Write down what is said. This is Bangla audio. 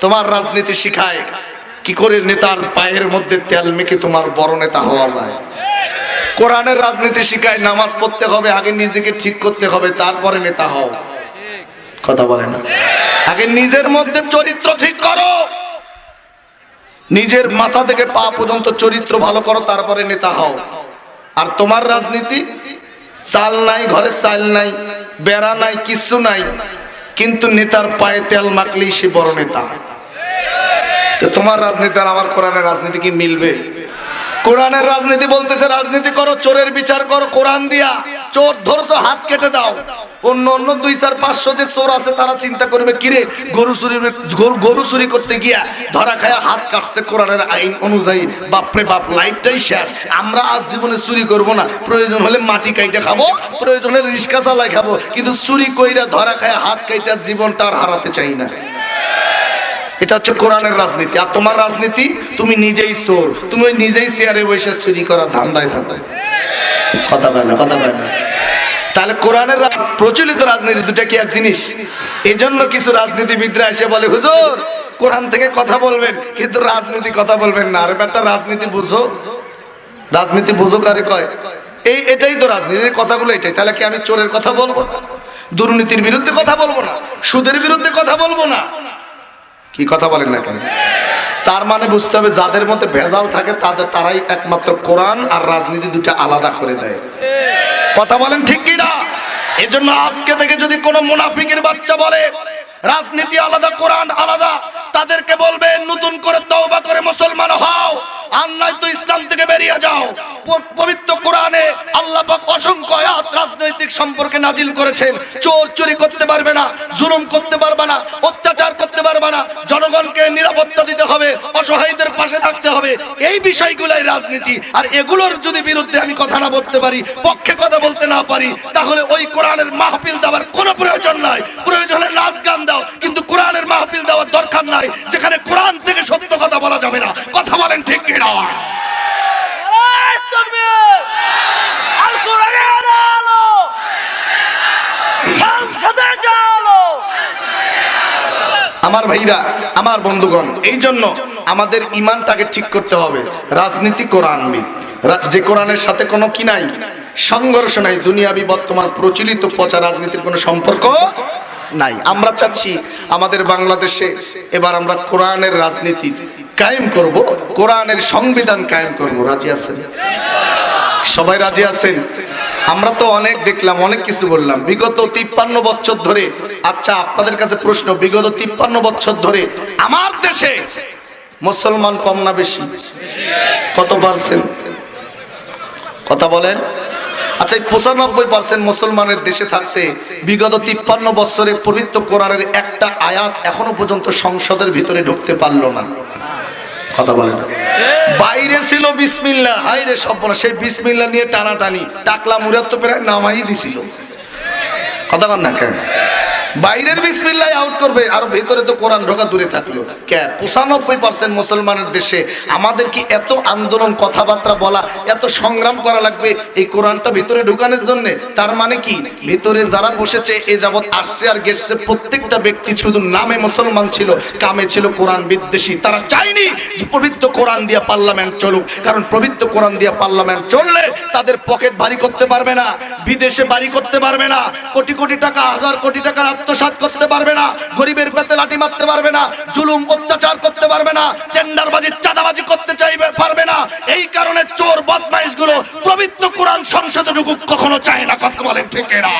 তোমার রাজনীতি শিখায়। কি করে নেতার পায়ের মধ্যে তেল মেখে তোমার বড় নেতা হওয়া যায়? কোরআনের রাজনীতি শিখায় নামাজ পড়তে হবে, আগে নিজেকে ঠিক করতে হবে, তারপরে নেতা হও। কথা বলে না? আগে নিজের মধ্যে চরিত্র ঠিক করো। নিজের মাথা থেকে পা পর্যন্ত চরিত্র ভালো করো, তারপরে নেতা হও। আর তোমার রাজনীতি? চাল নাই, ঘরে চাল নাই, বেড়া নাই, কিচ্ছু নাই। কিন্তু নেতার পায়ে তেল মাখলেই সে বড় নেতা। তোমার রাজনীতি আর আমার কোরআনের রাজনীতি কি মিলবে? কোরআনের রাজনীতি বলতেছে, রাজনীতি করো, চোরের বিচার করো, কোরআন দিয়া। চোর ধরছো, হাত কেটে দাও। অন্য অন্য দুই, চার, পাঁচশো যে চোর আছে, তারা চিন্তা করবে, কিরে, গরু চুরি, গরু- চুরি করতে গিয়া ধরা খায়া হাত কাটছে কোরআনের আইন অনুযায়ী। বাপরে বাপ, লাইফটাই শেষ। আমরা আজ জীবনে চুরি করব না। প্রয়োজন হলে মাটি কাইটা খাব, প্রয়োজন হলে রিক্সা চালাই খাব। কিন্তু চুরি কইরা ধরা খায়া হাত কাইটা জীবনটা আর হারাতে চাই না। এটা হচ্ছে কোরআনের রাজনীতি। আর তোমার রাজনীতি, তুমি নিজেই চোর। তুমি নিজেই চেয়ারে বসে চুরি করা, ধান্দায় ধান্দায়। কথা বলে না, কথা বলে না। তাহলে কোরআনের প্রচলিত রাজনীতি দুটা কি এক জিনিস? এজন্য কিছু রাজনীতিবিদরা এসে বলে, হুজুর, কোরআন থেকে কথা বলবেন, কিন্তু রাজনীতি কথা বলবেন না। আর একটা রাজনীতি বুঝো। রাজনীতি বুঝো কারে কয়? এই, এটাই তো রাজনীতির কথাগুলো এটাই। তাহলে কি আমি চোরের কথা বলব? দুর্নীতির বিরুদ্ধে কথা বলব না? সুদের বিরুদ্ধে কথা বলব না? কি কথা বলেন না কেন? তার মানে বুঝতে হবে যাদের মধ্যে ভেজাল থাকে, তাদের তারাই একমাত্র কোরআন আর রাজনীতি দুটা আলাদা করে দেয়। কথা বলেন ঠিক কি না? এজন্য আজকে থেকে যদি কোনো মুনাফিকের বাচ্চা বলে, রাজনীতি আলাদা, কোরআন আলাদা, তাদেরকে বলবে, নতুন করে তওবা করে মুসলমান হও। আর নয়তো ইসলাম থেকে যাও। পবিত্র কোরআনে আল্লাহ পাক অসংখ্য আয়াত রাজনৈতিক সম্পর্কে নাজিল করেছেন। চোর চুরি করতে পারবে না, জুলুম করতে পারবে না, অত্যাচার করতে পারবে না, জনগণকে নিরাপত্তা দিতে হবে, অসহায়দের পাশে থাকতে হবে। এই বিষয়গুলাই রাজনীতি। আর এগুলোর যদি বিরুদ্ধে আমি কথা না বলতে পারি, পক্ষে কথা বলতে না পারি, তাহলে ওই কোরআনের মাহফিল দেওয়ার কোনো প্রয়োজন নাই। প্রয়োজন নাচ গান দাও কিন্তু কোরআনের মাহফিল দেওয়ার দরকার নাই যেখানে কোরআন থেকে সত্য কথা বলা যাবে না কথা বলেন ঠিক কিনা নারায়ণ তাকবীর! আল কোরআনের আলো! সংসদে জালো! আমার ভাইরা, আমার বন্ধুগণ এই জন্য আমাদের ইমানটাকে ঠিক করতে হবে। রাজনীতি কোরআনবিদ। যে কোরআনের সাথে কোনো কি নাই, সংঘর্ষ নাই, দুনিয়াবি বর্তমান প্রচলিত পচা রাজনীতির কোনো সম্পর্ক নাই। আমরা চাচ্ছি আমাদের বাংলাদেশে এবার আমরা কোরআনের রাজনীতি কায়েম করব, কোরআনের সংবিধান কায়েম করব। রাজি আছেন? সবাই রাজি আছেন? আমরা তো অনেক দেখলাম, অনেক কিছু বললাম। বিগত তিপ্পান্ন বছর ধরে আচ্ছা আপনাদের কাছে প্রশ্ন, বিগত তিপ্পান্ন বছর ধরে আমার দেশে মুসলমান কম না বেশি? কত পার্সেন্ট? কথা বলেন। আচ্ছা এই পঁচানব্বই পার্সেন্ট মুসলমানের দেশে থাকতে বিগত তিপ্পান্ন বছরে পবিত্র কোরআনের একটা আয়াত এখনও পর্যন্ত সংসদের ভিতরে ঢুকতে পারল না। কথা বলে না বাইরে ছিল বিসমিল্লা। হাই রে সম্পূর্ণ সেই বিসমিল্লা নিয়ে টানাটানি, টাকলা মুরাত তো প্রায় নামাই দিছিল। কথা বল না কেন? বাইরের বিসমিল্লাহ আউট করবে, আর ভেতরে তো কোরআন ঢোকা দূরে থাকল। কে? পঁচানব্বই পার্সেন্ট মুসলমানের দেশে আমাদের কি এত আন্দোলন কথাবার্তা বলা, এত সংগ্রাম করা লাগবে এই কোরআনটা ভেতরে ঢুকানোর জন্য? তার মানে কি? ভেতরে যারা বসেছে, এ যাবৎ আসছে আর গেছে, প্রত্যেকটা ব্যক্তি শুধু নামে মুসলমান ছিল, কামে ছিল কোরআন বিদ্বেষী। তারা চায়নি যে পবিত্র কোরআন দিয়ে পার্লামেন্ট চলুক, কারণ পবিত্র কোরআন দিয়ে পার্লামেন্ট চললে তাদের পকেট ভারী করতে পারবে না, বিদেশে বাড়ি করতে পারবে না। কোটি কোটি টাকা, হাজার কোটি টাকার আত্মসাৎ করতে পারবে না, গরিবের পেতে লাঠি মারতে পারবে না, জুলুম, অত্যাচার করতে পারবে না, টেন্ডারবাজি, চাঁদাবাজি করতে চাইবে, পারবে না। এই কারণে চোর বদমাইশগুলো পবিত্র কোরআন সংসদে ঢুকুক, কখনো চায় না, কথা বলেন ঠিক না